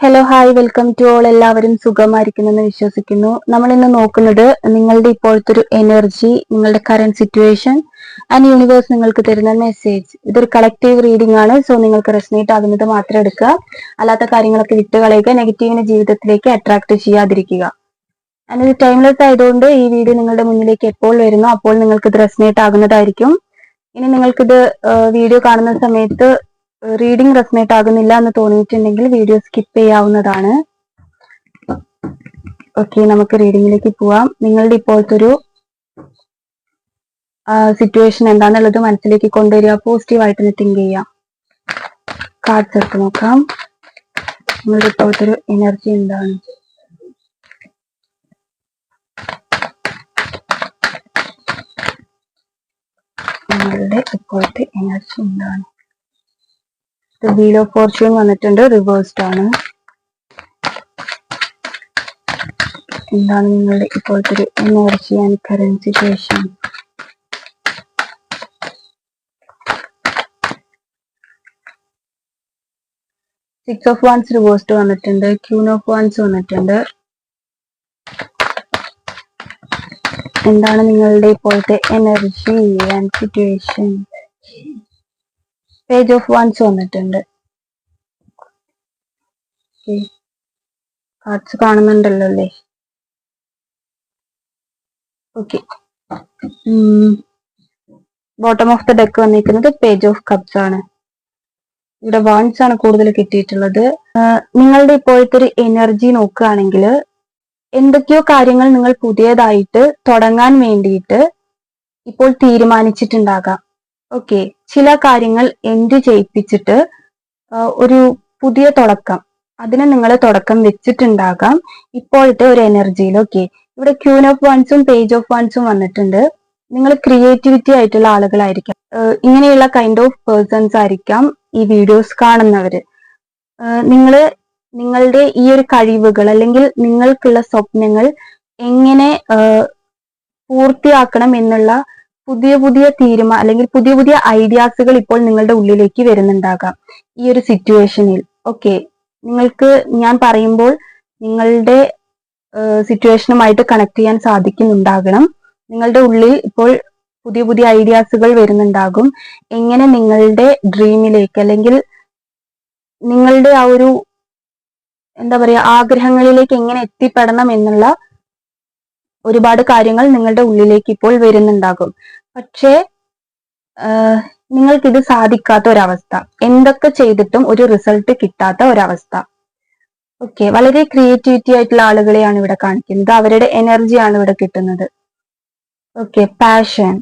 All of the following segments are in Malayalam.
Hello hi welcome to all എല്ലാവരും സുഖമായിരിക്കുന്നെന്ന് വിശ്വസിക്കുന്നു. നമ്മൾ ഇന്ന് നോക്കുന്നത് നിങ്ങളുടെ ഇപ്പോഴത്തെ ഒരു എനർജി നിങ്ങളുടെ കറന്റ് സിറ്റുവേഷൻ ആൻഡ് യൂണിവേഴ്സ് നിങ്ങൾക്ക് തരുന്ന മെസ്സേജ് ഇതൊരു കളക്റ്റീവ് റീഡിംഗ് ആണ്. സോ നിങ്ങൾക്ക് റെസ്നേറ്റ് ആകുന്നത് മാത്രം എടുക്കുക. അല്ലാത്ത കാര്യങ്ങളൊക്കെ വിട്ടുകളയുക നെഗറ്റീവിനെ ജീവിതത്തിലേക്ക് അട്രാക്ട് ചെയ്യാതിരിക്കുക. ആൻഡ് ഇത് ടൈംലെസ് ആയതുകൊണ്ട് ഈ വീഡിയോ നിങ്ങളുടെ മുന്നിലേക്ക് എപ്പോൾ വരുന്നു അപ്പോൾ നിങ്ങൾക്ക് ഇത് റെസ്നേറ്റ് ആകുന്നതായിരിക്കും. ഇനി നിങ്ങൾക്കിത് വീഡിയോ കാണുന്ന സമയത്ത് റീഡിംഗ് റെസനേറ്റ് ആകുന്നില്ല എന്ന് തോന്നിയിട്ടുണ്ടെങ്കിൽ വീഡിയോ സ്കിപ്പ് ചെയ്യാവുന്നതാണ്. ഓക്കെ നമുക്ക് റീഡിങ്ങിലേക്ക് പോവാം. നിങ്ങളുടെ ഇപ്പോഴത്തെ ഒരു സിറ്റുവേഷൻ എന്താണെന്നുള്ളത് മനസ്സിലേക്ക് കൊണ്ടുവരിക. പോസിറ്റീവായിട്ട് തിങ്ക് ചെയ്യാം കാർഡ്സ് എടുത്ത് നോക്കാം. നിങ്ങളുടെ ഇപ്പോഴത്തെ ഒരു എനർജി എന്താണ്? നിങ്ങളുടെ ഇപ്പോഴത്തെ എനർജി എന്താണ്? വീൽ ഓഫ് ഫോർച്യൂൺ വന്നിട്ടുണ്ട്. റിവേഴ്സ്ഡ് ആണ്. എന്താണ് നിങ്ങളുടെ ഇപ്പോഴത്തെ ഒരു energy and current situation six of wands reversed വന്നിട്ടുണ്ട്. ക്യൂൺ ഓഫ് വൺസ് വന്നിട്ടുണ്ട്. എന്താണ് നിങ്ങളുടെ ഇപ്പോഴത്തെ energy and situation page of wands വന്നിട്ടുണ്ട്. കാർഡ്സ് കാണുന്നുണ്ടല്ലോ അല്ലേ? Okay bottom of the deck വന്നിരിക്കുന്നത് പേജ് ഓഫ് കപ്സ് ആണ്. ഇവിടെ വൺസ് ആണ് കൂടുതൽ കിട്ടിയിട്ടുള്ളത്. നിങ്ങളുടെ ഇപ്പോഴത്തെ ഒരു എനർജി നോക്കുകയാണെങ്കിൽ എന്തൊക്കെയോ കാര്യങ്ങൾ നിങ്ങൾ പുതിയതായിട്ട് തുടങ്ങാൻ വേണ്ടിയിട്ട് ഇപ്പോൾ തീരുമാനിച്ചിട്ടുണ്ടാകാം. ഓക്കെ ചില കാര്യങ്ങൾ എൻഡ് ചെയ്യിപ്പിച്ചിട്ട് ഒരു പുതിയ തുടക്കം അതിനെ നിങ്ങൾ തുടക്കം വെച്ചിട്ടുണ്ടാകാം. ഇപ്പോഴത്തെ ഒരു എനർജിയിൽ ഓക്കെ. ഇവിടെ ക്യൂൻ ഓഫ് വൺസും പേജ് ഓഫ് വൺസും വന്നിട്ടുണ്ട്. നിങ്ങൾ ക്രിയേറ്റിവിറ്റി ആയിട്ടുള്ള ആളുകളായിരിക്കാം. ഇങ്ങനെയുള്ള കൈൻഡ് ഓഫ് പേഴ്സൺസ് ആയിരിക്കാം ഈ വീഡിയോസ് കാണുന്നവര്. നിങ്ങൾ നിങ്ങളുടെ ഈ ഒരു കഴിവുകൾ അല്ലെങ്കിൽ നിങ്ങൾക്കുള്ള സ്വപ്നങ്ങൾ എങ്ങനെ പൂർത്തിയാക്കണം എന്നുള്ള പുതിയ പുതിയ തീരുമാനം അല്ലെങ്കിൽ പുതിയ പുതിയ ഐഡിയാസുകൾ ഇപ്പോൾ നിങ്ങളുടെ ഉള്ളിലേക്ക് വരുന്നുണ്ടാകാം ഈ ഒരു സിറ്റുവേഷനിൽ ഓക്കെ നിങ്ങൾക്ക് ഞാൻ പറയുമ്പോൾ നിങ്ങളുടെ സിറ്റുവേഷനുമായിട്ട് കണക്ട് ചെയ്യാൻ സാധിക്കുന്നുണ്ടാകണം. നിങ്ങളുടെ ഉള്ളിൽ ഇപ്പോൾ പുതിയ പുതിയ ഐഡിയാസുകൾ വരുന്നുണ്ടാകും. എങ്ങനെ നിങ്ങളുടെ ഡ്രീമിലേക്ക് അല്ലെങ്കിൽ നിങ്ങളുടെ ആ ഒരു എന്താ പറയാ ആഗ്രഹങ്ങളിലേക്ക് എങ്ങനെ എത്തിപ്പെടണം എന്നുള്ള ഒരുപാട് കാര്യങ്ങൾ നിങ്ങളുടെ ഉള്ളിലേക്ക് ഇപ്പോൾ വരുന്നുണ്ടാകും. പക്ഷേ നിങ്ങൾക്കിത് സാധിക്കാത്ത ഒരവസ്ഥ. എന്തൊക്കെ ചെയ്തിട്ടും ഒരു റിസൾട്ട് കിട്ടാത്ത ഒരവസ്ഥ. ഓക്കെ വളരെ ക്രിയേറ്റിവിറ്റി ആയിട്ടുള്ള ആളുകളെയാണ് ഇവിടെ കാണിക്കുന്നത്. അവരുടെ എനർജിയാണ് ഇവിടെ കിട്ടുന്നത്. ഓക്കെ പാഷൻ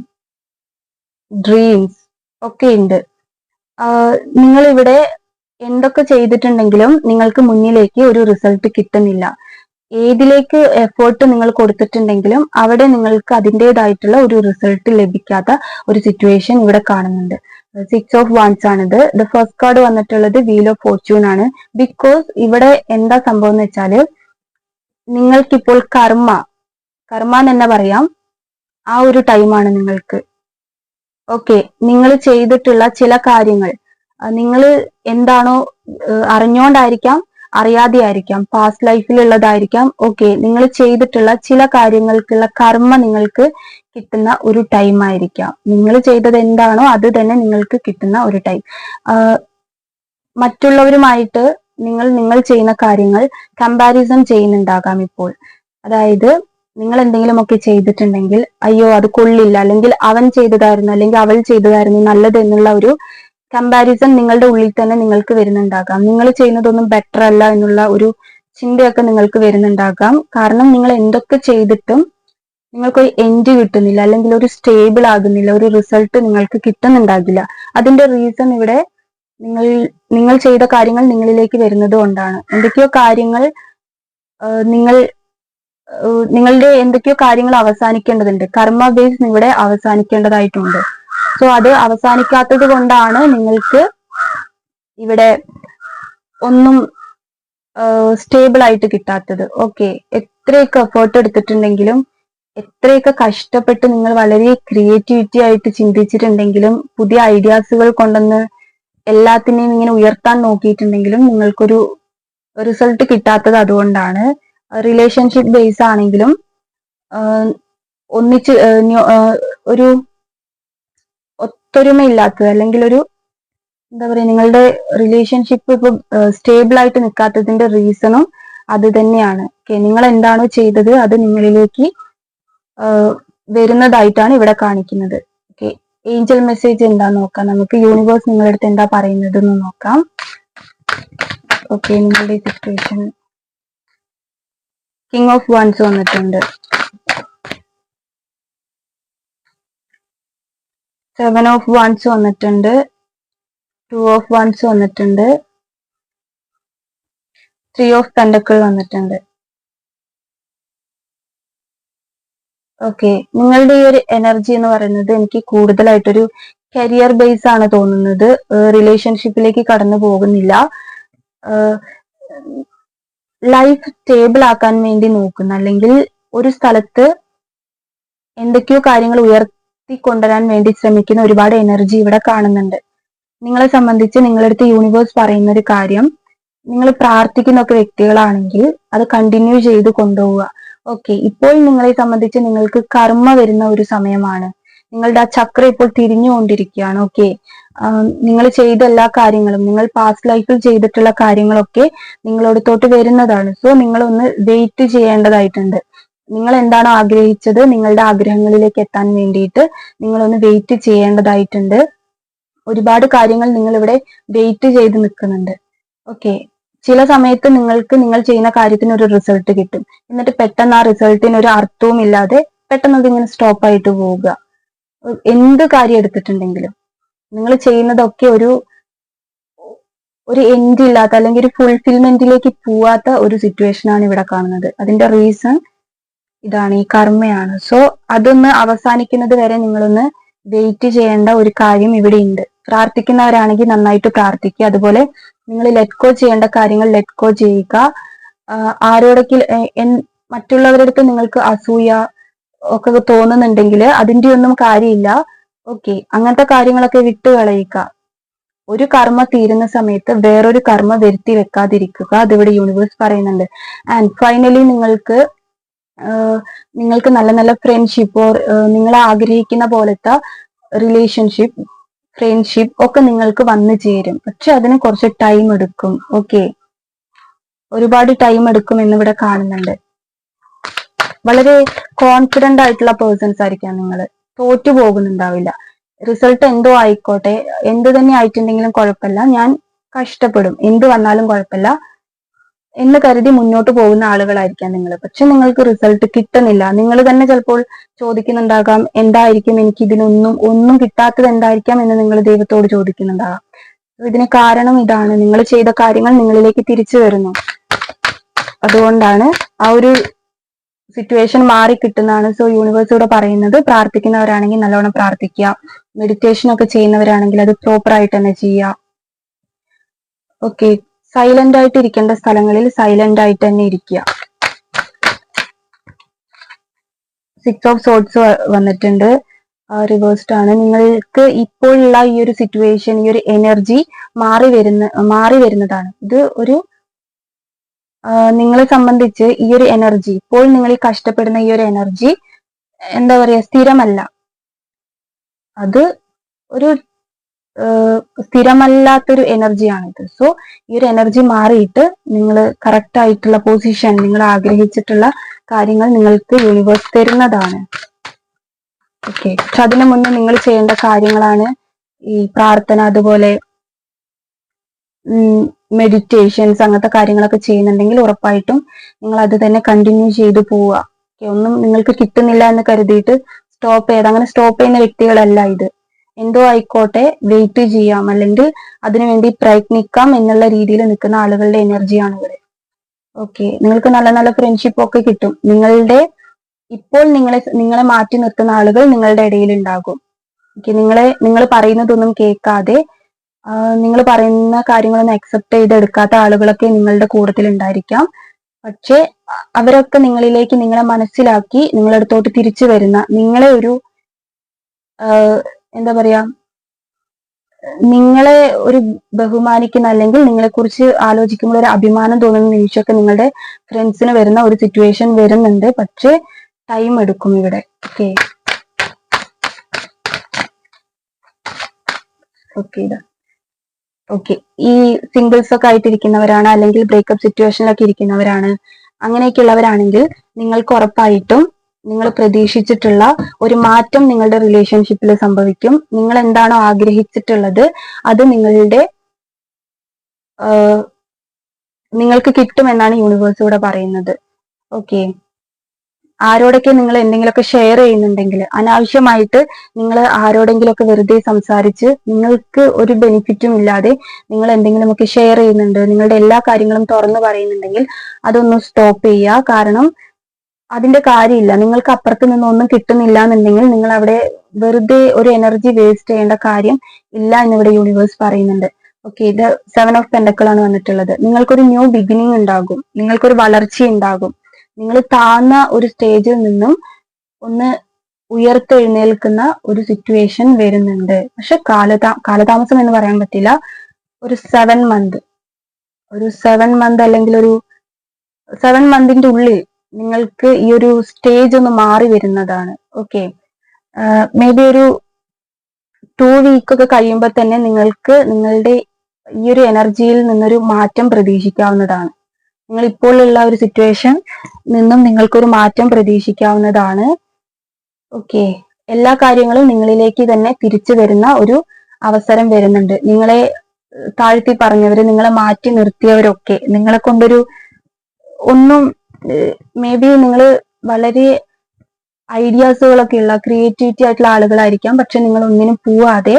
ഡ്രീംസ് ഒക്കെ ഉണ്ട്. നിങ്ങൾ ഇവിടെ എന്തൊക്കെ ചെയ്തിട്ടുണ്ടെങ്കിലും നിങ്ങൾക്ക് മുന്നിലേക്ക് ഒരു റിസൾട്ട് കിട്ടുന്നില്ല. ഏതിലേക്ക് എഫേർട്ട് നിങ്ങൾ കൊടുത്തിട്ടുണ്ടെങ്കിലും അവിടെ നിങ്ങൾക്ക് അതിന്റെതായിട്ടുള്ള ഒരു റിസൾട്ട് ലഭിക്കാത്ത ഒരു സിറ്റുവേഷൻ ഇവിടെ കാണുന്നുണ്ട്. സിക്സ് ഓഫ് വൺസ് ആണിത്. ദ ഫസ്റ്റ് കാർഡ് വന്നിട്ടുള്ളത് വീൽ ഓഫ് ഫോർച്യൂൺ ആണ്. ബിക്കോസ് ഇവിടെ എന്താ സംഭവം എന്ന് വെച്ചാൽ നിങ്ങൾക്കിപ്പോൾ കർമ്മ കർമ്മ എന്ന് തന്നെ പറയാം. ആ ഒരു ടൈമാണ് നിങ്ങൾക്ക്. ഓക്കെ നിങ്ങൾ ചെയ്തിട്ടുള്ള ചില കാര്യങ്ങൾ. നിങ്ങൾ എന്താണോ അറിഞ്ഞോണ്ടായിരിക്കാം. അറിയാതെ ആയിരിക്കാം പാസ്റ്റ് ലൈഫിലുള്ളതായിരിക്കാം ഓക്കെ നിങ്ങൾ ചെയ്തിട്ടുള്ള ചില കാര്യങ്ങൾക്കുള്ള കർമ്മ നിങ്ങൾക്ക് കിട്ടുന്ന ഒരു ടൈം ആയിരിക്കാം. നിങ്ങൾ ചെയ്തത് എന്താണോ അത് തന്നെ നിങ്ങൾക്ക് കിട്ടുന്ന ഒരു ടൈം മറ്റുള്ളവരുമായിട്ട് നിങ്ങൾ നിങ്ങൾ ചെയ്യുന്ന കാര്യങ്ങൾ കമ്പാരിസൺ ചെയ്യുന്നുണ്ടാകാം ഇപ്പോൾ. അതായത് നിങ്ങൾ എന്തെങ്കിലുമൊക്കെ ചെയ്തിട്ടുണ്ടെങ്കിൽ അയ്യോ അത് കൊള്ളില്ല. അല്ലെങ്കിൽ അവൻ ചെയ്തതായിരുന്നു അല്ലെങ്കിൽ അവൾ ചെയ്തതായിരുന്നു നല്ലത് എന്നുള്ള ഒരു കമ്പാരിസൺ നിങ്ങളുടെ ഉള്ളിൽ തന്നെ നിങ്ങൾക്ക് വരുന്നുണ്ടാകാം. നിങ്ങൾ ചെയ്യുന്നതൊന്നും ബെറ്റർ അല്ല എന്നുള്ള ഒരു ചിന്തയൊക്കെ നിങ്ങൾക്ക് വരുന്നുണ്ടാകാം. കാരണം നിങ്ങൾ എന്തൊക്കെ ചെയ്തിട്ടും നിങ്ങൾക്കൊരു എൻഡ് കിട്ടുന്നില്ല അല്ലെങ്കിൽ ഒരു സ്റ്റേബിൾ ആകുന്നില്ല ഒരു റിസൾട്ട് നിങ്ങൾക്ക് കിട്ടുന്നുണ്ടാകില്ല. അതിന്റെ റീസൺ ഇവിടെ നിങ്ങൾ നിങ്ങൾ ചെയ്ത കാര്യങ്ങൾ നിങ്ങളിലേക്ക് വരുന്നത് കൊണ്ടാണ്. എന്തൊക്കെയോ കാര്യങ്ങൾ നിങ്ങൾ നിങ്ങളുടെ എന്തൊക്കെയോ കാര്യങ്ങൾ അവസാനിക്കേണ്ടതുണ്ട്. കർമ്മ ബേസ് ഇവിടെ അവസാനിക്കേണ്ടതായിട്ടുണ്ട്. സോ അത് അവസാനിക്കാത്തത് കൊണ്ടാണ് നിങ്ങൾക്ക് ഇവിടെ ഒന്നും സ്റ്റേബിൾ ആയിട്ട് കിട്ടാത്തത്. ഓക്കെ എത്രയൊക്കെ എഫേർട്ട് എടുത്തിട്ടുണ്ടെങ്കിലും എത്രയൊക്കെ കഷ്ടപ്പെട്ട് നിങ്ങൾ വളരെ ക്രിയേറ്റിവിറ്റി ആയിട്ട് ചിന്തിച്ചിട്ടുണ്ടെങ്കിലും പുതിയ ഐഡിയാസുകൾ കൊണ്ടുവന്ന് എല്ലാത്തിനെയും ഇങ്ങനെ ഉയർത്താൻ നോക്കിയിട്ടുണ്ടെങ്കിലും നിങ്ങൾക്കൊരു റിസൾട്ട് കിട്ടാത്തത് അതുകൊണ്ടാണ്. റിലേഷൻഷിപ്പ് ബേസ് ആണെങ്കിലും ഒന്നിച്ച് ഒരു ഒത്തൊരുമയില്ലാത്തത് അല്ലെങ്കിൽ ഒരു എന്താ പറയാ നിങ്ങളുടെ റിലേഷൻഷിപ്പ് ഇപ്പൊ സ്റ്റേബിൾ ആയിട്ട് നിൽക്കാത്തതിന്റെ റീസണും അത് തന്നെയാണ്. നിങ്ങൾ എന്താണോ ചെയ്തത് അത് നിങ്ങളിലേക്ക് വരുന്നതായിട്ടാണ് ഇവിടെ കാണിക്കുന്നത്. ഓക്കെ ഏഞ്ചൽ മെസ്സേജ് എന്താ നോക്കാം. നമുക്ക് യൂണിവേഴ്സ് നിങ്ങളുടെ അടുത്ത് എന്താ പറയുന്നത് എന്ന് നോക്കാം. ഓക്കെ നിങ്ങളുടെ സിറ്റുവേഷൻ കിങ് ഓഫ് വൺസ് വന്നിട്ടുണ്ട്. സെവൻ ഓഫ് വൺസ് വന്നിട്ടുണ്ട്. ടു ഓഫ് വൺസ് വന്നിട്ടുണ്ട്. ത്രീ ഓഫ് പെൻഡക്കിൾ വന്നിട്ടുണ്ട്. ഓക്കെ നിങ്ങളുടെ ഈ ഒരു എനർജി എന്ന് പറയുന്നത് എനിക്ക് കൂടുതലായിട്ടൊരു കരിയർ ബേസ് ആണ് തോന്നുന്നത്. റിലേഷൻഷിപ്പിലേക്ക് കടന്നു പോകുന്നില്ല. ലൈഫ് സ്റ്റേബിൾ ആക്കാൻ വേണ്ടി നോക്കുന്ന അല്ലെങ്കിൽ ഒരു സ്ഥലത്ത് എന്തൊക്കെയോ കാര്യങ്ങൾ ഉയർത്തി കൊണ്ടുവരാൻ വേണ്ടി ശ്രമിക്കുന്ന ഒരുപാട് എനർജി ഇവിടെ കാണുന്നുണ്ട്. നിങ്ങളെ സംബന്ധിച്ച് നിങ്ങളടുത്ത് യൂണിവേഴ്സ് പറയുന്ന ഒരു കാര്യം നിങ്ങൾ പ്രാർത്ഥിക്കുന്ന ഒക്കെ വ്യക്തികളാണെങ്കിൽ അത് കണ്ടിന്യൂ ചെയ്ത് കൊണ്ടുപോവുക. ഓക്കെ ഇപ്പോൾ നിങ്ങളെ സംബന്ധിച്ച് നിങ്ങൾക്ക് കർമ്മ വരുന്ന ഒരു സമയമാണ്. നിങ്ങളുടെ ആ ചക്ര ഇപ്പോൾ തിരിഞ്ഞുകൊണ്ടിരിക്കുകയാണ് ഓക്കെ നിങ്ങൾ ചെയ്ത എല്ലാ കാര്യങ്ങളും നിങ്ങൾ പാസ്റ്റ് ലൈഫിൽ ചെയ്തിട്ടുള്ള കാര്യങ്ങളൊക്കെ നിങ്ങളോടത്തോട്ട് വരുന്നതാണ്. സോ നിങ്ങളൊന്ന് വെയിറ്റ് ചെയ്യേണ്ടതായിട്ടുണ്ട്. നിങ്ങൾ എന്താണോ ആഗ്രഹിച്ചത് നിങ്ങളുടെ ആഗ്രഹങ്ങളിലേക്ക് എത്താൻ വേണ്ടിയിട്ട് നിങ്ങളൊന്ന് വെയിറ്റ് ചെയ്യേണ്ടതായിട്ടുണ്ട്. ഒരുപാട് കാര്യങ്ങൾ നിങ്ങൾ ഇവിടെ വെയിറ്റ് ചെയ്ത് നിൽക്കുന്നുണ്ട്. ഓക്കെ ചില സമയത്ത് നിങ്ങൾക്ക് നിങ്ങൾ ചെയ്യുന്ന കാര്യത്തിന് ഒരു റിസൾട്ട് കിട്ടും. എന്നിട്ട് പെട്ടെന്ന് ആ റിസൾട്ടിന് ഒരു അർത്ഥവും ഇല്ലാതെ പെട്ടെന്ന് അതിങ്ങനെ സ്റ്റോപ്പ് ആയിട്ട് പോവുക. എന്ത് കാര്യം എടുത്തിട്ടുണ്ടെങ്കിലും നിങ്ങൾ ചെയ്യുന്നതൊക്കെ ഒരു ഒരു എൻഡ് ഇല്ലാത്ത അല്ലെങ്കിൽ ഒരു ഫുൾഫിൽമെന്റിലേക്ക് പോവാത്ത ഒരു സിറ്റുവേഷൻ ആണ് ഇവിടെ കാണുന്നത്. അതിന്റെ റീസൺ ഇതാണ് ഈ കർമ്മയാണ്. സോ അതൊന്ന് അവസാനിക്കുന്നത് വരെ നിങ്ങളൊന്ന് വെയിറ്റ് ചെയ്യേണ്ട ഒരു കാര്യം ഇവിടെ ഉണ്ട് പ്രാർത്ഥിക്കുന്നവരാണെങ്കിൽ നന്നായിട്ട് പ്രാർത്ഥിക്കുക. അതുപോലെ നിങ്ങൾ ലെറ്റ് ചെയ്യേണ്ട കാര്യങ്ങൾ ലെറ്റ് ചെയ്യുക. ആരോടൊക്കെ മറ്റുള്ളവരുടെ അടുത്ത് നിങ്ങൾക്ക് അസൂയ ഒക്കെ തോന്നുന്നുണ്ടെങ്കിൽ അതിന്റെ ഒന്നും കാര്യമില്ല. ഓക്കെ അങ്ങനത്തെ കാര്യങ്ങളൊക്കെ വിട്ടു കളയുക. ഒരു കർമ്മ തീരുന്ന സമയത്ത് വേറൊരു കർമ്മ വരുത്തി വെക്കാതിരിക്കുക. അതിവിടെ യൂണിവേഴ്സ് പറയുന്നുണ്ട്. ആൻഡ് ഫൈനലി നിങ്ങൾക്ക് നിങ്ങൾക്ക് നല്ല നല്ല ഫ്രണ്ട്ഷിപ്പ് ഓർ നിങ്ങൾ ആഗ്രഹിക്കുന്ന പോലത്തെ റിലേഷൻഷിപ്പ് ഫ്രണ്ട്ഷിപ്പ് ഒക്കെ നിങ്ങൾക്ക് വന്നു ചേരും. പക്ഷെ അതിന് കുറച്ച് ടൈം എടുക്കും. ഓക്കെ ഒരുപാട് ടൈം എടുക്കും എന്ന് എന്നിവിടെ കാണുന്നുണ്ട്. വളരെ കോൺഫിഡന്റ് ആയിട്ടുള്ള പേഴ്സൺസ് ആയിരിക്കാം നിങ്ങൾ തോറ്റു പോകുന്നുണ്ടാവില്ല. റിസൾട്ട് എന്തോ ആയിക്കോട്ടെ. എന്ത് തന്നെ ആയിട്ടുണ്ടെങ്കിലും കുഴപ്പമില്ല. ഞാൻ കഷ്ടപ്പെടും. എന്ത് വന്നാലും കുഴപ്പമില്ല. എന്ന് കരുതി മുന്നോട്ട് പോകുന്ന ആളുകളായിരിക്കാം നിങ്ങൾ പക്ഷെ നിങ്ങൾക്ക് റിസൾട്ട് കിട്ടുന്നില്ല. നിങ്ങൾ തന്നെ ചിലപ്പോൾ ചോദിക്കുന്നുണ്ടാകാം എന്തായിരിക്കും എനിക്ക് ഇതിനൊന്നും ഒന്നും കിട്ടാത്തത് എന്തായിരിക്കാം? എന്ന് നിങ്ങൾ ദൈവത്തോട് ചോദിക്കുന്നുണ്ടാകാം. ഇതിന് കാരണം ഇതാണ്. നിങ്ങൾ ചെയ്ത കാര്യങ്ങൾ നിങ്ങളിലേക്ക് തിരിച്ചു വരുന്നു. അതുകൊണ്ടാണ് ആ ഒരു സിറ്റുവേഷൻ മാറി കിട്ടുന്നതാണ്. സോ യൂണിവേഴ്സ് പറയുന്നത് പ്രാർത്ഥിക്കുന്നവരാണെങ്കിൽ നല്ലോണം പ്രാർത്ഥിക്കുക. മെഡിറ്റേഷൻ ഒക്കെ ചെയ്യുന്നവരാണെങ്കിൽ അത് പ്രോപ്പർ ആയിട്ട് തന്നെ ചെയ്യുക. ഓക്കെ സൈലന്റ് ആയിട്ട് ഇരിക്കേണ്ട സ്ഥലങ്ങളിൽ സൈലന്റ് ആയിട്ട് തന്നെ ഇരിക്കുക. സിക്സ് ഓഫ് സോട്ട്സ് വന്നിട്ടുണ്ട്. റിവേഴ്സ്ഡ് ആണ്. നിങ്ങൾക്ക് ഇപ്പോഴുള്ള ഈ ഒരു സിറ്റുവേഷൻ ഈ ഒരു എനർജി മാറി വരുന്ന മാറി വരുന്നതാണ്. ഇത് ഒരു നിങ്ങളെ സംബന്ധിച്ച് ഈ ഒരു എനർജി ഇപ്പോൾ നിങ്ങൾ ഈ കഷ്ടപ്പെടുന്ന ഈ ഒരു എനർജി എന്താ പറയാ സ്ഥിരമല്ല. അത് ഒരു സ്ഥിരമല്ലാത്തൊരു എനർജിയാണിത് സോ ഈ ഒരു എനർജി മാറിയിട്ട് നിങ്ങൾ കറക്റ്റ് ആയിട്ടുള്ള പൊസിഷൻ നിങ്ങൾ ആഗ്രഹിച്ചിട്ടുള്ള കാര്യങ്ങൾ നിങ്ങൾക്ക് യൂണിവേഴ്സ് തരുന്നതാണ്. ഓക്കെ പക്ഷെ അതിനു മുന്നേ നിങ്ങൾ ചെയ്യേണ്ട കാര്യങ്ങളാണ് ഈ പ്രാർത്ഥന അതുപോലെ മെഡിറ്റേഷൻസ് അങ്ങനത്തെ കാര്യങ്ങളൊക്കെ ചെയ്യുന്നുണ്ടെങ്കിൽ ഉറപ്പായിട്ടും നിങ്ങൾ അത് തന്നെ കണ്ടിന്യൂ ചെയ്തു പോവുക. ഒന്നും നിങ്ങൾക്ക് കിട്ടുന്നില്ല എന്ന് കരുതിയിട്ട് സ്റ്റോപ്പ് ചെയ്ത് അങ്ങനെ സ്റ്റോപ്പ് ചെയ്യുന്ന വ്യക്തികളല്ല ഇത്. എന്തോ ആയിക്കോട്ടെ വെയിറ്റ് ചെയ്യാം. അല്ലെങ്കിൽ അതിനുവേണ്ടി പ്രയത്നിക്കാം എന്നുള്ള രീതിയിൽ നിൽക്കുന്ന ആളുകളുടെ എനർജിയാണ് ഇവിടെ. ഓക്കെ നിങ്ങൾക്ക് നല്ല നല്ല ഫ്രണ്ട്ഷിപ്പ് ഒക്കെ കിട്ടും. നിങ്ങളുടെ ഇപ്പോൾ നിങ്ങളെ നിങ്ങളെ മാറ്റി നിർത്തുന്ന ആളുകൾ നിങ്ങളുടെ ഇടയിൽ ഉണ്ടാകും. ഓക്കെ നിങ്ങളെ നിങ്ങൾ പറയുന്നതൊന്നും കേൾക്കാതെ നിങ്ങൾ പറയുന്ന കാര്യങ്ങളൊന്നും അക്സെപ്റ്റ് ചെയ്തെടുക്കാത്ത ആളുകളൊക്കെ നിങ്ങളുടെ കൂട്ടത്തിൽ ഉണ്ടായിരിക്കാം. പക്ഷെ അവരൊക്കെ നിങ്ങളിലേക്ക് നിങ്ങളെ മനസ്സിലാക്കി നിങ്ങളെടുത്തോട്ട് തിരിച്ചു വരുന്ന നിങ്ങളെ ഒരു എന്താ പറയാ നിങ്ങളെ ഒരു ബഹുമാനിക്കുന്ന അല്ലെങ്കിൽ നിങ്ങളെ കുറിച്ച് ആലോചിക്കുമ്പോൾ ഒരു അഭിമാനം തോന്നുന്ന നിമിഷമൊക്കെ നിങ്ങളുടെ ഫ്രണ്ട്സിന് വരുന്ന ഒരു സിറ്റുവേഷൻ വരുന്നുണ്ട്. പക്ഷേ ടൈം എടുക്കും ഇവിടെ. ഓക്കെ ഓക്കെ ഓക്കെ ഈ സിംഗിൾസ് ഒക്കെ ആയിട്ടിരിക്കുന്നവരാണ് അല്ലെങ്കിൽ ബ്രേക്കപ്പ് സിറ്റുവേഷനിലൊക്കെ ഇരിക്കുന്നവരാണ്. അങ്ങനെയൊക്കെ ഉള്ളവരാണെങ്കിൽ നിങ്ങൾക്ക് ഉറപ്പായിട്ടും നിങ്ങൾ പ്രതീക്ഷിച്ചിട്ടുള്ള ഒരു മാറ്റം നിങ്ങളുടെ റിലേഷൻഷിപ്പിൽ സംഭവിക്കും. നിങ്ങൾ എന്താണോ ആഗ്രഹിച്ചിട്ടുള്ളത് അത് നിങ്ങളുടെ നിങ്ങൾക്ക് കിട്ടുമെന്നാണ് യൂണിവേഴ്സ് ഇവിടെ പറയുന്നത്. ഓക്കെ ആരോടൊക്കെ നിങ്ങൾ എന്തെങ്കിലുമൊക്കെ ഷെയർ ചെയ്യുന്നുണ്ടെങ്കിൽ അനാവശ്യമായിട്ട് നിങ്ങൾ ആരോടെങ്കിലുമൊക്കെ വെറുതെ സംസാരിച്ച് നിങ്ങൾക്ക് ഒരു ബെനിഫിറ്റും ഇല്ലാതെ നിങ്ങൾ എന്തെങ്കിലുമൊക്കെ ഷെയർ ചെയ്യുന്നുണ്ട് നിങ്ങളുടെ എല്ലാ കാര്യങ്ങളും തുറന്നു പറയുന്നുണ്ടെങ്കിൽ അതൊന്ന് സ്റ്റോപ്പ് ചെയ്യുക. കാരണം അതിന്റെ കാര്യമില്ല. നിങ്ങൾക്ക് അപ്പുറത്ത് നിന്ന് ഒന്നും കിട്ടുന്നില്ല എന്നുണ്ടെങ്കിൽ നിങ്ങൾ അവിടെ വെറുതെ ഒരു എനർജി വേസ്റ്റ് ചെയ്യേണ്ട കാര്യം ഇല്ല എന്നിവിടെ യൂണിവേഴ്സ് പറയുന്നുണ്ട്. ഓക്കെ ഇത് സെവൻ ഓഫ് പെൻഡക്കിൾ ആണ് വന്നിട്ടുള്ളത്. നിങ്ങൾക്കൊരു ന്യൂ ബിഗിനിങ് ഉണ്ടാകും. നിങ്ങൾക്കൊരു വളർച്ച ഉണ്ടാകും. നിങ്ങൾ താഴ്ന്ന ഒരു സ്റ്റേജിൽ നിന്നും ഒന്ന് ഉയർത്തെഴുന്നേൽക്കുന്ന ഒരു സിറ്റുവേഷൻ വരുന്നുണ്ട്. പക്ഷെ കാലതാ കാലതാമസം എന്ന് പറയാൻ പറ്റില്ല. ഒരു സെവൻ മന്ത് ഒരു സെവൻ മന്ത് അല്ലെങ്കിൽ ഒരു സെവൻ മന്തിന്റെ ഉള്ളിൽ നിങ്ങൾക്ക് ഈ ഒരു സ്റ്റേജ് ഒന്ന് മാറി വരുന്നതാണ്. ഓക്കെ മേ ബി ഒരു ടു വീക്ക് ഒക്കെ കഴിയുമ്പോൾ തന്നെ നിങ്ങൾക്ക് നിങ്ങളുടെ ഈ ഒരു എനർജിയിൽ നിന്നൊരു മാറ്റം പ്രതീക്ഷിക്കാവുന്നതാണ്. നിങ്ങൾ ഇപ്പോഴുള്ള ഒരു സിറ്റുവേഷൻ നിന്നും നിങ്ങൾക്കൊരു മാറ്റം പ്രതീക്ഷിക്കാവുന്നതാണ്. ഓക്കെ എല്ലാ കാര്യങ്ങളും നിങ്ങളിലേക്ക് തന്നെ തിരിച്ചു വരുന്ന ഒരു അവസരം വരുന്നുണ്ട്. നിങ്ങളെ താഴ്ത്തി പറഞ്ഞവര് നിങ്ങളെ മാറ്റി നിർത്തിയവരൊക്കെ നിങ്ങളെ കൊണ്ടൊരു ഒന്നും മേ ബി നിങ്ങൾ വളരെ ഐഡിയാസുകളൊക്കെ ഉള്ള ക്രിയേറ്റിവിറ്റി ആയിട്ടുള്ള ആളുകളായിരിക്കാം. പക്ഷെ നിങ്ങൾ ഒന്നിനും പോവാതെ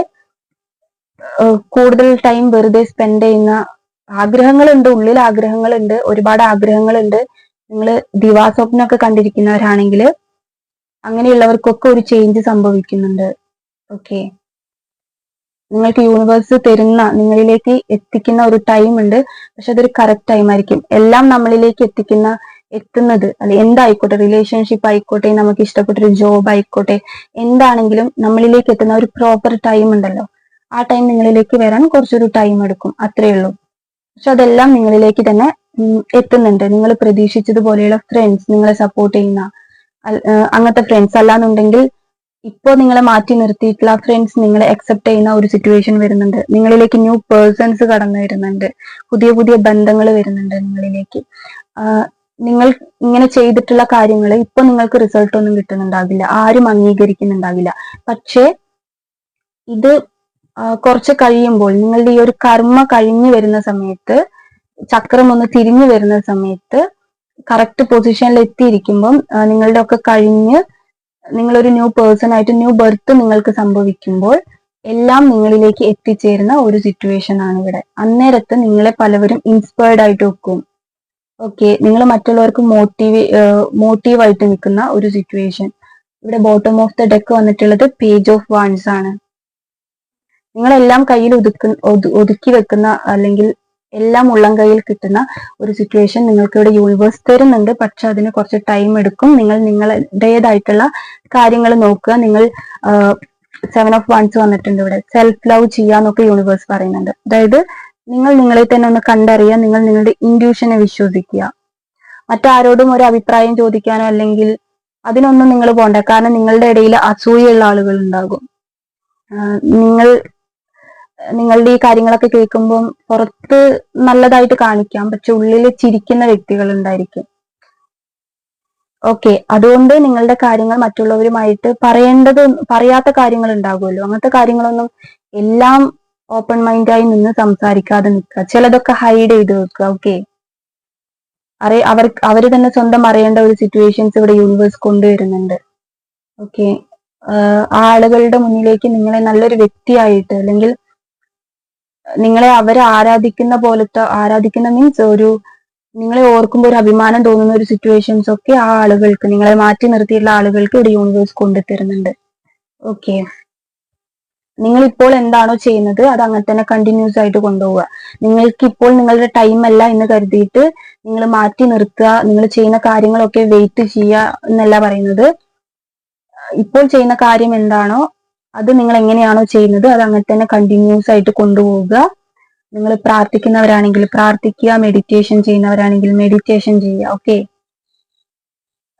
കൂടുതൽ ടൈം വെറുതെ സ്പെൻഡ് ചെയ്യുന്ന ആഗ്രഹങ്ങളുണ്ട് ഉള്ളിൽ ആഗ്രഹങ്ങളുണ്ട് ഒരുപാട് ആഗ്രഹങ്ങളുണ്ട്. നിങ്ങൾ ദിവാസ്വപ്നമൊക്കെ കണ്ടിരിക്കുന്നവരാണെങ്കിൽ അങ്ങനെയുള്ളവർക്കൊക്കെ ഒരു ചേഞ്ച് സംഭവിക്കുന്നുണ്ട്. ഓക്കെ നിങ്ങൾക്ക് യൂണിവേഴ്സ് തരുന്ന നിങ്ങളിലേക്ക് എത്തിക്കുന്ന ഒരു ടൈം ഉണ്ട്. പക്ഷെ അതൊരു കറക്റ്റ് ടൈം ആയിരിക്കും. എല്ലാം നമ്മളിലേക്ക് എത്തിക്കുന്ന എത്തുന്നത്. അല്ലെ എന്തായിക്കോട്ടെ റിലേഷൻഷിപ്പ് ആയിക്കോട്ടെ നമുക്ക് ഇഷ്ടപ്പെട്ടൊരു ജോബ് ആയിക്കോട്ടെ എന്താണെങ്കിലും നമ്മളിലേക്ക് എത്തുന്ന ഒരു പ്രോപ്പർ ടൈം ഉണ്ടല്ലോ. ആ ടൈം നിങ്ങളിലേക്ക് വരാൻ കുറച്ചൊരു ടൈം എടുക്കും അത്രേ ഉള്ളൂ. പക്ഷെ അതെല്ലാം നിങ്ങളിലേക്ക് തന്നെ എത്തുന്നുണ്ട്. നിങ്ങൾ പ്രതീക്ഷിച്ചതുപോലെയുള്ള ഫ്രണ്ട്സ് നിങ്ങളെ സപ്പോർട്ട് ചെയ്യുന്ന അങ്ങനത്തെ ഫ്രണ്ട്സ് അല്ലാന്നുണ്ടെങ്കിൽ ഇപ്പോ നിങ്ങളെ മാറ്റി നിർത്തിയിട്ടുള്ള ഫ്രണ്ട്സ് നിങ്ങളെ അക്സെപ്റ്റ് ചെയ്യുന്ന ഒരു സിറ്റുവേഷൻ വരുന്നുണ്ട്. നിങ്ങളിലേക്ക് ന്യൂ പേഴ്സൺസ് കടന്നു വരുന്നുണ്ട്. പുതിയ പുതിയ ബന്ധങ്ങൾ വരുന്നുണ്ട് നിങ്ങളിലേക്ക്. നിങ്ങൾ ഇങ്ങനെ ചെയ്തിട്ടുള്ള കാര്യങ്ങൾ ഇപ്പൊ നിങ്ങൾക്ക് റിസൾട്ട് ഒന്നും കിട്ടുന്നുണ്ടാകില്ല ആരും അംഗീകരിക്കുന്നുണ്ടാകില്ല പക്ഷേ ഇത് കുറച്ച് കഴിയുമ്പോൾ നിങ്ങളുടെ ഈ ഒരു കർമ്മ കഴിഞ്ഞു വരുന്ന സമയത്ത് ചക്രം ഒന്ന് തിരിഞ്ഞു വരുന്ന സമയത്ത് കറക്റ്റ് പൊസിഷനിൽ എത്തിയിരിക്കുമ്പം നിങ്ങളുടെ ഒക്കെ കഴിഞ്ഞ് നിങ്ങളൊരു ന്യൂ പേഴ്സൺ ആയിട്ട് ന്യൂ ബർത്ത് നിങ്ങൾക്ക് സംഭവിക്കുമ്പോൾ എല്ലാം നിങ്ങളിലേക്ക് എത്തിച്ചേരുന്ന ഒരു സിറ്റുവേഷൻ ആണ് ഇവിടെ. അന്നേരത്ത് നിങ്ങളെ പലവരും ഇൻസ്പയർഡ് ആയിട്ട് വെക്കും. ഓക്കെ നിങ്ങൾ മറ്റുള്ളവർക്ക് മോട്ടീവ് മോട്ടീവ് ആയിട്ട് നിൽക്കുന്ന ഒരു സിറ്റുവേഷൻ ഇവിടെ ബോട്ടം ഓഫ് ദ ഡെക്ക് വന്നിട്ടുള്ളത് പേജ് ഓഫ് വാൺസ് ആണ്. നിങ്ങളെല്ലാം കയ്യിൽ ഒതുക്കു ഒതുക്കി വെക്കുന്ന അല്ലെങ്കിൽ എല്ലാം ഉള്ളം കയ്യിൽ കിട്ടുന്ന ഒരു സിറ്റുവേഷൻ നിങ്ങൾക്ക് ഇവിടെ യൂണിവേഴ്സ് തരുന്നുണ്ട്. പക്ഷെ അതിന് കുറച്ച് ടൈം എടുക്കും. നിങ്ങൾ നിങ്ങളുടേതായിട്ടുള്ള കാര്യങ്ങൾ നോക്കുക. നിങ്ങൾ സെവൻ ഓഫ് വൺസ് വന്നിട്ടുണ്ട് ഇവിടെ. സെൽഫ് ലവ് ചെയ്യാന്നൊക്കെ യൂണിവേഴ്സ് പറയുന്നുണ്ട്. അതായത് നിങ്ങൾ നിങ്ങളെ തന്നെ ഒന്ന് കണ്ടറിയുക നിങ്ങൾ നിങ്ങളുടെ ഇൻഡ്യൂഷനെ വിശ്വസിക്കുക. മറ്റാരോടും ഒരു അഭിപ്രായം ചോദിക്കാനോ അല്ലെങ്കിൽ അതിനൊന്നും നിങ്ങൾ പോണ്ട. കാരണം നിങ്ങളുടെ ഇടയിൽ അസൂയുള്ള ആളുകൾ ഉണ്ടാകും. നിങ്ങൾ നിങ്ങളുടെ ഈ കാര്യങ്ങളൊക്കെ കേൾക്കുമ്പോൾ പുറത്ത് നല്ലതായിട്ട് കാണിക്കാം. പക്ഷെ ഉള്ളിൽ ചിരിക്കുന്ന വ്യക്തികൾ ഉണ്ടായിരിക്കും. ഓക്കെ അതുകൊണ്ട് നിങ്ങളുടെ കാര്യങ്ങൾ മറ്റുള്ളവരുമായിട്ട് പറയേണ്ടത് പറയാത്ത കാര്യങ്ങൾ ഉണ്ടാകുമല്ലോ. അങ്ങനത്തെ കാര്യങ്ങളൊന്നും എല്ലാം ഓപ്പൺ മൈൻഡ് ആയി നിന്ന് സംസാരിക്കാതെ നിൽക്കുക. ചിലതൊക്കെ ഹൈഡ് ചെയ്ത് വെക്കുക. ഓക്കെ അറിയ അവർ അവർ തന്നെ സ്വന്തം അറിയേണ്ട ഒരു സിറ്റുവേഷൻസ് ഇവിടെ യൂണിവേഴ്സ് കൊണ്ടുവരുന്നുണ്ട്. ഓക്കെ ആളുകളുടെ മുന്നിലേക്ക് നിങ്ങളെ നല്ലൊരു വ്യക്തിയായിട്ട് അല്ലെങ്കിൽ നിങ്ങളെ അവരെ ആരാധിക്കുന്ന പോലത്തെ ആരാധിക്കുന്ന മീൻസ് ഒരു നിങ്ങളെ ഓർക്കുമ്പോൾ ഒരു അഭിമാനം തോന്നുന്ന ഒരു സിറ്റുവേഷൻസ് ഒക്കെ ആ ആളുകൾക്ക് നിങ്ങളെ മാറ്റി നിർത്തിയിട്ടുള്ള ആളുകൾക്ക് ഇവിടെ യൂണിവേഴ്സ് കൊണ്ടുതരുന്നുണ്ട് ഓക്കെ നിങ്ങൾ ഇപ്പോൾ എന്താണോ ചെയ്യുന്നത് അത് അങ്ങനെ തന്നെ കണ്ടിന്യൂസ് ആയിട്ട് കൊണ്ടുപോവുക. നിങ്ങൾക്ക് ഇപ്പോൾ നിങ്ങളുടെ ടൈം അല്ല എന്ന് കരുതിയിട്ട് നിങ്ങൾ മാറ്റി നിർത്തുക. നിങ്ങൾ ചെയ്യുന്ന കാര്യങ്ങളൊക്കെ വെയിറ്റ് ചെയ്യുക എന്നല്ല പറയുന്നത്. ഇപ്പോൾ ചെയ്യുന്ന കാര്യം എന്താണോ അത് നിങ്ങൾ എങ്ങനെയാണോ ചെയ്യുന്നത് അത് അങ്ങനെ തന്നെ കണ്ടിന്യൂസ് ആയിട്ട് കൊണ്ടുപോവുക. നിങ്ങൾ പ്രാർത്ഥിക്കുന്നവരാണെങ്കിൽ പ്രാർത്ഥിക്കുക മെഡിറ്റേഷൻ ചെയ്യുന്നവരാണെങ്കിൽ മെഡിറ്റേഷൻ ചെയ്യുക. ഓക്കെ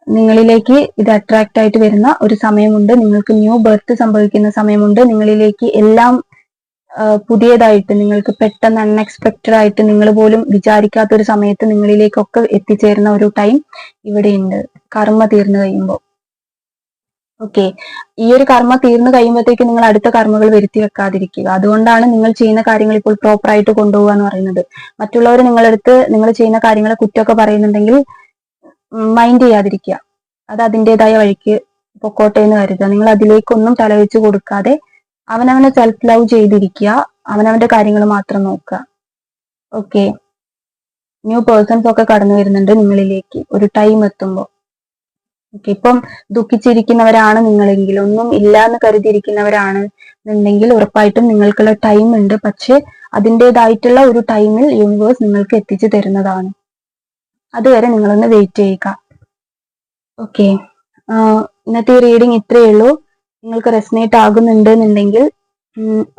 നിങ്ങളിലേക്ക് ഇത് അട്രാക്റ്റ് ആയിട്ട് വരുന്ന ഒരു സമയമുണ്ട്. നിങ്ങൾക്ക് ന്യൂ ബർത്ത് സംഭവിക്കുന്ന സമയമുണ്ട്. നിങ്ങളിലേക്ക് എല്ലാം പുതിയതായിട്ട് നിങ്ങൾക്ക് പെട്ടെന്ന് അൺഎക്സ്പെക്റ്റഡ് ആയിട്ട് നിങ്ങൾ പോലും വിചാരിക്കാത്ത ഒരു സമയത്ത് നിങ്ങളിലേക്കൊക്കെ എത്തിച്ചേരുന്ന ഒരു ടൈം ഇവിടെയുണ്ട്. കർമ്മ തീർന്നു കഴിയുമ്പോൾ. ഓക്കെ ഈ ഒരു കർമ്മ തീർന്നു കഴിയുമ്പോഴത്തേക്ക് നിങ്ങൾ അടുത്ത കർമ്മകൾ വരുത്തി വെക്കാതിരിക്കുക. അതുകൊണ്ടാണ് നിങ്ങൾ ചെയ്യുന്ന കാര്യങ്ങൾ ഇപ്പോൾ പ്രോപ്പറായിട്ട് കൊണ്ടുപോകുക എന്ന് പറയുന്നത്. മറ്റുള്ളവർ നിങ്ങളെടുത്ത് നിങ്ങൾ ചെയ്യുന്ന കാര്യങ്ങളെ കുറ്റമൊക്കെ പറയുന്നുണ്ടെങ്കിൽ മൈൻഡ് ചെയ്യാതിരിക്കുക. അത് അതിന്റെതായ വഴിക്ക് പൊക്കോട്ടെ എന്ന് കരുതുക. നിങ്ങൾ അതിലേക്കൊന്നും തലവെച്ച് കൊടുക്കാതെ അവനവനെ സെൽഫ് ലവ് ചെയ്തിരിക്കുക. അവനവന്റെ കാര്യങ്ങൾ മാത്രം നോക്കുക. ഓക്കെ ന്യൂ പേഴ്സൺസ് ഒക്കെ കടന്നു വരുന്നുണ്ട് നിങ്ങളിലേക്ക്. ഒരു ടൈം എത്തുമ്പോൾ. ഓക്കെ ഇപ്പം ദുഃഖിച്ചിരിക്കുന്നവരാണ് നിങ്ങളെങ്കിൽ ഒന്നും ഇല്ല എന്ന് കരുതിയിരിക്കുന്നവരാണ് എന്നുണ്ടെങ്കിൽ ഉറപ്പായിട്ടും നിങ്ങൾക്കുള്ള ടൈം ഉണ്ട്. പക്ഷെ അതിന്റെതായിട്ടുള്ള ഒരു ടൈമിൽ യൂണിവേഴ്സ് നിങ്ങൾക്ക് എത്തിച്ചു തരുന്നതാണ്. അതുവരെ നിങ്ങളൊന്ന് വെയിറ്റ് ചെയ്യുക. ഓക്കെ ഇന്നത്തെ ഈ റീഡിങ് ഇത്രയേ ഉള്ളൂ. നിങ്ങൾക്ക് റെസ്നേറ്റ് ആകുന്നുണ്ട് എന്നുണ്ടെങ്കിൽ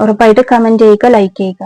ഉറപ്പായിട്ട് കമന്റ് ചെയ്യുക ലൈക്ക് ചെയ്യുക.